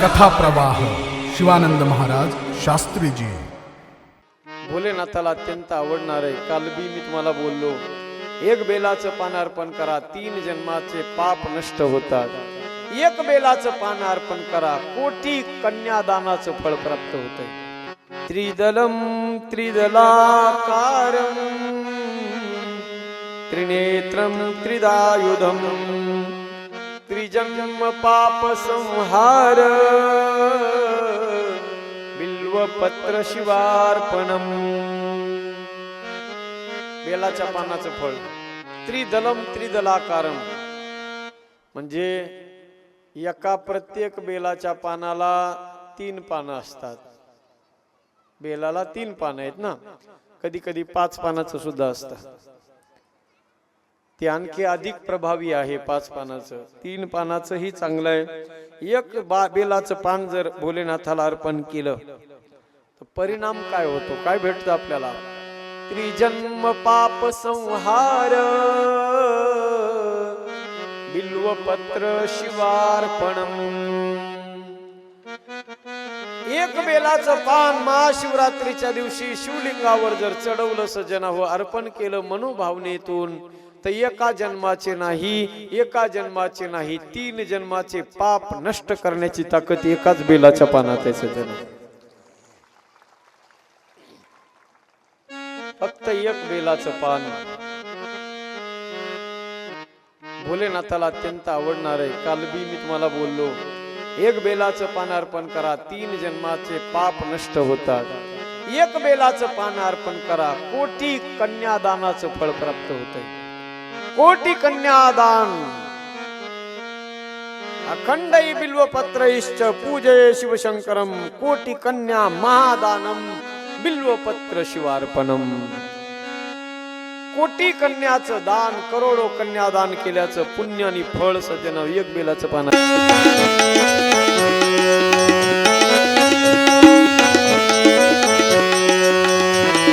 कथा प्रवाह शिवानंद महाराज शास्त्रीजी. भोलेनाथाला अत्यंत आवडणार आहे कालबी मी तुम्हाला बोललो. एक बेलाचं पान अर्पण करा तीन जन्माचे पाप नष्ट होतात. एक बेलाचं पान अर्पण करा कोटी कन्यादानाचं फळ प्राप्त होत त्रिदलम त्रिदलाकारम. त्रिनेत्रं त्रिदायुधं त्रिजन्म पापसंहार बिल्वपत्र शिवार्पणम बेलाच्या पानाचं फळ त्रिदलम त्रिदलाकारम म्हणजे एका प्रत्येक बेलाच्या पानाला तीन पानं असतात. बेलाला तीन पानं आहेत ना? कधी कधी पाच पानाचं सुद्धा असतं. ते आणखी अधिक प्रभावी आहे पाच पानाचं. तीन पानाचंही चांगलं आहे. एक बा बेलाचं पान जर भोलेनाथाला अर्पण केलं तर परिणाम काय होतो? काय भेटतं आपल्याला? त्रिजन्म पाप संहार. बिल्वपत्र शिवार्पण एक बेलाचं पान महाशिवरात्रीच्या दिवशी शिवलिंगावर जर चढवलं सजनावर अर्पण केलं मनोभावनेतून तर एका जन्माचे नाही एका जन्माचे नाही तीन जन्माचे पाप नष्ट करण्याची ताकद एकाच बेलाच्या पानात आहे सजन फक्त एक बेलाचं पान. भोलेनाथाला अत्यंत आवडणार आहे. काल बी मी तुम्हाला बोललो एक बेलाचं पान अर्पण करा तीन जन्माचे पाप नष्ट होतात. एक बेलाचं पान अर्पण करा कोटी कन्यादानाचं फळ प्राप्त होत कोटी कन्यादान। अखंड बिल्वपत्र इष्ट पूजय शिवशंकरम कोटी कन्या महादानम बिल्वपत्र शिवार्पणम। कोटी कन्याचं दान करोडो कन्यादान केल्याचं पुण्य आणि फळ सज्जन एक बेलाचं पान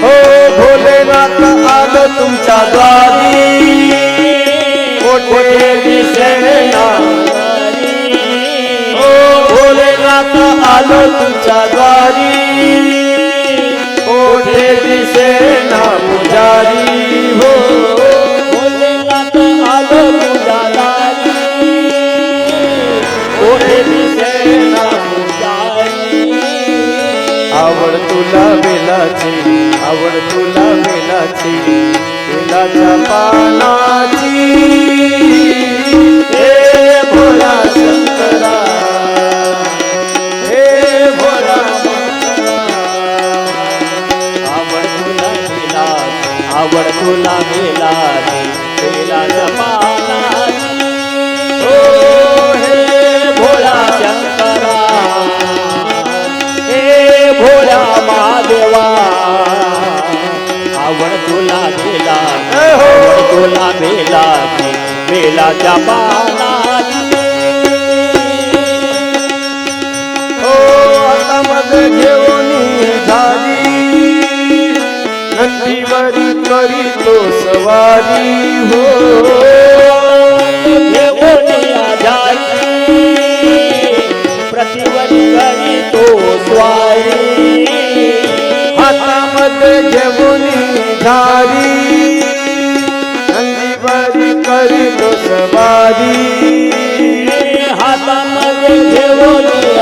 हो भोलेनाथ आलं तुमच्या द्वारी. कोठे दिसेना हो भोलेनाथ आलं तुमच्या द्वारी आवड तुला बेलाची आवड तुला बेलाची बेलाच्या पानाची. हे भोला शंकरा हे भोला आवड तुला बेलाची आवड तुला बेलाची बेलाच्या पानाची बेलाच्या पानाची. हो आता मग घेऊन झाली. नंदीवरी करी तो सवारी. हो घेऊन झाली. प्रतिवरी करी तो स्वारी. आता मग घेऊन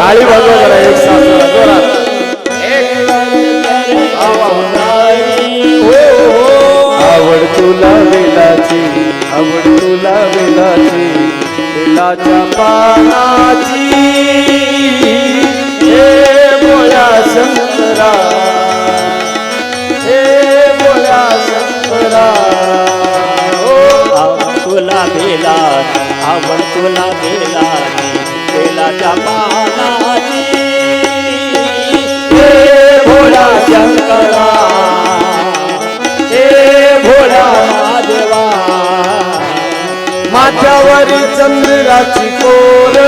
टाळी वाजवा जरा एक साथ आवड तुला वेलाची आवड तुला वेलाची वेलाच्या पानाची. हे बोला शंकरा हे बोला शंकरा हो. आवड तुला वेला आवड तुला बेला बेलाच्या पानाची हे भोला शंकरा. हे भोला देवा माथ्यावरी चंद्राची कोर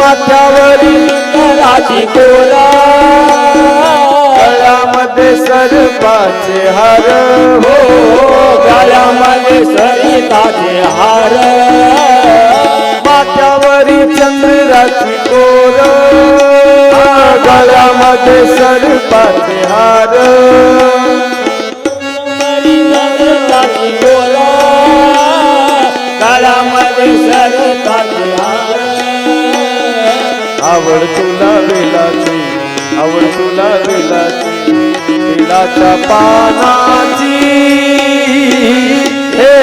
माथ्यावरी कराची कोरा गळ्यामध्ये सर्पाचे हार. हो गळ्यामध्ये सरिताचे हार. गळ्यामध्ये सर्पाचे हार। काळामध्ये सरताचे हार। आवड तुला बेलाची आवड तुला बेलाची बेलाच्या पानाची। हे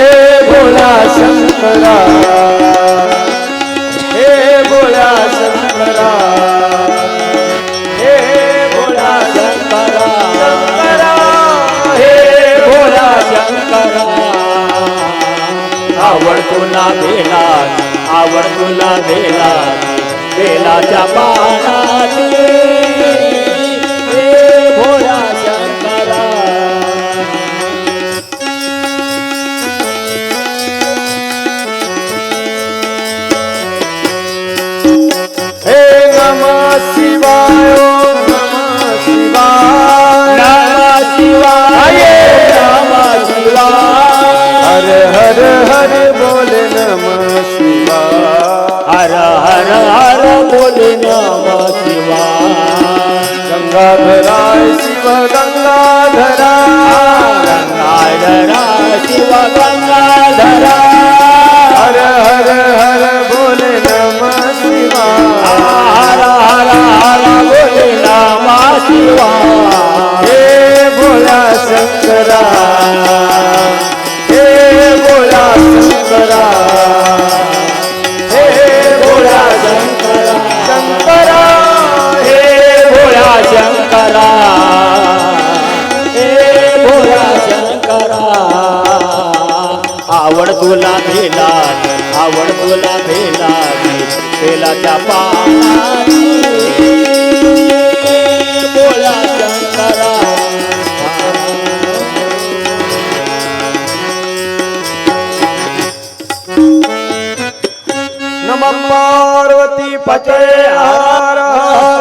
भोला शंकरा। आवड तुला बेला आवड तुला बेला बेलाच्या पानाची गंगाधराय शिव गंगाधरा गंगाधरा शिव गंगाधरा हर हर हर बोले नम शिवाय हर हर हर बोले नम आवड तुला भेला आवड तुला भेला बेलाच्या पानाची भोळा शंकरा नम पार्वती पते हर हर